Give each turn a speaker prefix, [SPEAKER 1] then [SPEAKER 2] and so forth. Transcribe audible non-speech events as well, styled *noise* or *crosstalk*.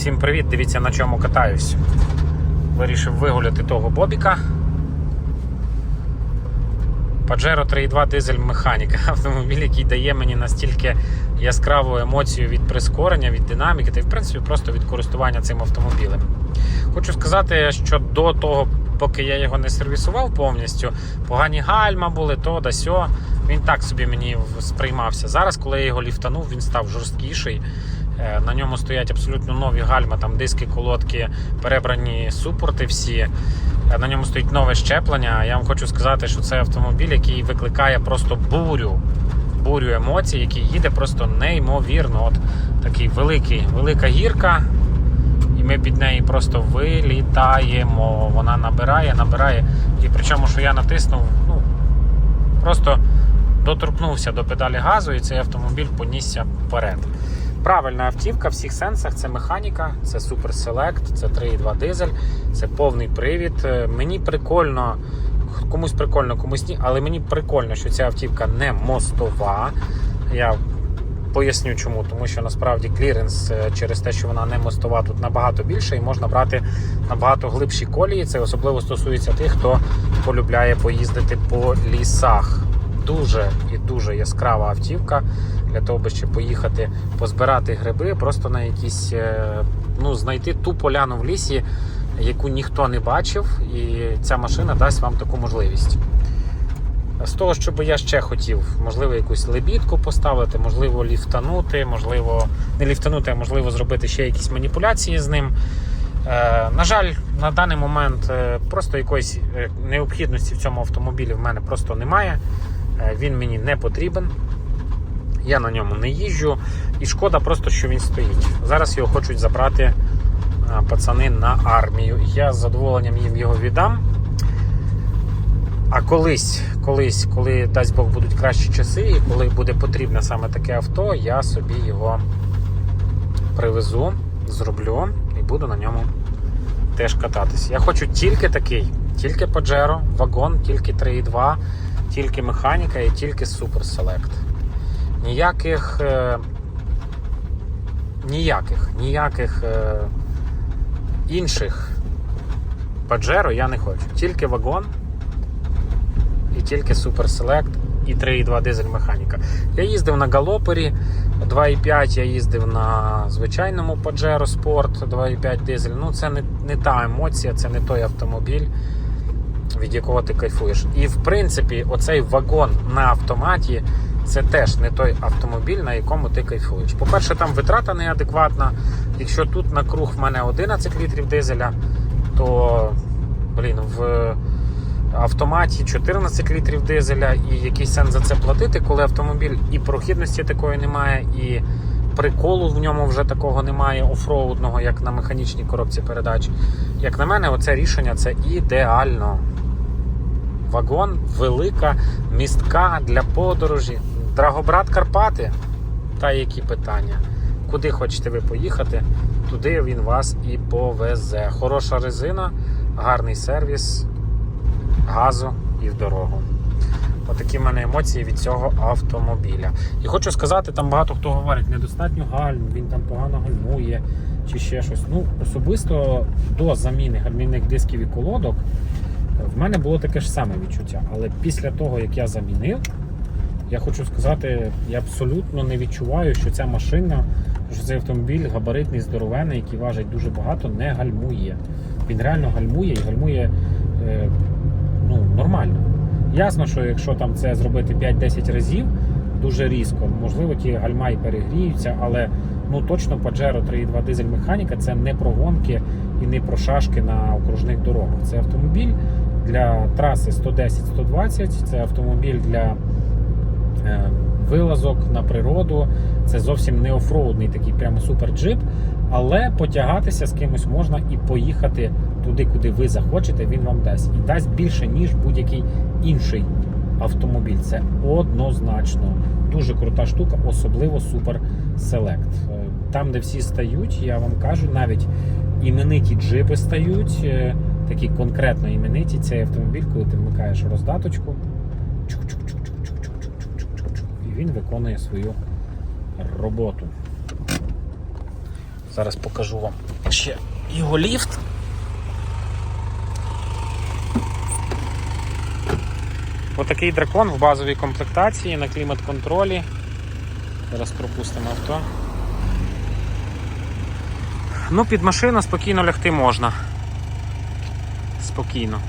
[SPEAKER 1] Всім привіт! Дивіться на чому катаюсь. Вирішив вигуляти того бобіка. Pajero 3.2 дизель механіка. *laughs* Автомобіль, який дає мені настільки яскраву емоцію від прискорення, від динаміки та в принципі просто від користування цим автомобілем. Хочу сказати, що до того, поки я його не сервісував повністю, погані гальма були, то да сьо. Він так собі мені сприймався. Зараз, коли я його ліфтанув, він став жорсткіший. Е, На ньому стоять абсолютно нові гальма, там диски, колодки, перебрані супорти всі. Е, На ньому стоїть нове щеплення. Я вам хочу сказати, що це автомобіль, який викликає просто бурю. Бурю емоцій, який їде просто неймовірно. От такий великий, велика гірка, і ми під неї просто вилітаємо. Вона набирає, набирає. І причому, що я натиснув, ну просто доторкнувся до педалі газу, і цей автомобіль понісся вперед. Правильна автівка в всіх сенсах. Це механіка, це Super Select, це 3.2 дизель, це повний привід. Е, Мені прикольно, комусь прикольно, комусь ні, але мені прикольно, що ця автівка не мостова. Я поясню чому, тому що насправді кліренс е, через те, що вона не мостова, тут набагато більше і можна брати набагато глибші колії. Це особливо стосується тих, хто полюбляє поїздити по лісах. Дуже і дуже яскрава автівка для того, щоб поїхати позбирати гриби, просто на якісь е, ну, знайти ту поляну в лісі, яку ніхто не бачив, і ця машина дасть вам таку можливість. З того, що би я ще хотів, можливо, якусь лебідку поставити, можливо, ліфтанути, можливо, не ліфтанути, а можливо зробити ще якісь маніпуляції з ним. Е, на жаль, на даний момент е, просто якоїсь необхідності в цьому автомобілі в мене просто немає. Він мені не потрібен. Я на ньому не їжджу. І шкода просто, що він стоїть. Зараз його хочуть забрати е, пацани на армію. Я з задоволенням їм його віддам. А колись, колись, коли дасть Бог будуть кращі часи, і коли буде потрібне саме таке авто, я собі його привезу, зроблю і буду на ньому теж кататись. Я хочу тільки такий, тільки Pajero, вагон, тільки 3.2, тільки механіка і тільки Super Select. Ніяких. Е, ніяких, ніяких е, інших Pajero я не хочу. Тільки вагон і тільки Super Select і 3.2 дизель механіка. Я їздив на галопері 2.5, я їздив на звичайному Pajero Sport 2.5 дизель. Ну, це не, не та емоція, це не той автомобіль, від якого ти кайфуєш. І в принципі, оцей вагон на автоматі. Це теж не той автомобіль, на якому ти кайфуєш. По-перше, там витрата неадекватна. Якщо тут на круг в мене 11 літрів дизеля, то блін, в автоматі 14 літрів дизеля, і який сенс за це платити, коли автомобіль і прохідності такої немає, і приколу в ньому вже такого немає, офроудного, як на механічній коробці передач. Як на мене, оце рішення це ідеально. Вагон велика, містка для подорожі. Драгобрат Карпати. Та які питання. Куди хочете ви поїхати, туди він вас і повезе. Хороша резина, гарний сервіс, газу і в дорогу. Отакі в мене емоції від цього автомобіля. І хочу сказати, там багато хто говорить, недостатньо гальм, він там погано гальмує чи ще щось. Ну, особисто до заміни гальмівних дисків і колодок в мене було таке ж саме відчуття. Але після того, як я замінив, я хочу сказати, я абсолютно не відчуваю, що ця машина, що цей автомобіль габаритний, здоровений, який важить дуже багато, не гальмує. Він реально гальмує і гальмує е, ну, нормально. Ясно, що якщо там це зробити 5-10 разів дуже різко, можливо, ті гальма і перегріються, але ну точно Pajero 3.2 дизель механіка це не про гонки і не про шашки на окружних дорогах. Це автомобіль для траси 110-120, це автомобіль для е, вилазок на природу. Це зовсім не офроудний такий прямо супер джип, але потягатися з кимось можна і поїхати туди, куди ви захочете, він вам дасть. І дасть більше, ніж будь-який інший автомобіль. Це однозначно. Дуже крута штука, особливо Super Select. Е, Там, де всі стають, я вам кажу, навіть імениті джипи стають, е, такі конкретно імениті. Цей автомобіль, коли ти вмикаєш роздаточку, і він виконує свою роботу. Зараз покажу вам ще його ліфт. Отакий дракон в базовій комплектації на клімат-контролі. Зараз пропустимо авто. Ну, під машину спокійно лягти можна. Спокійно.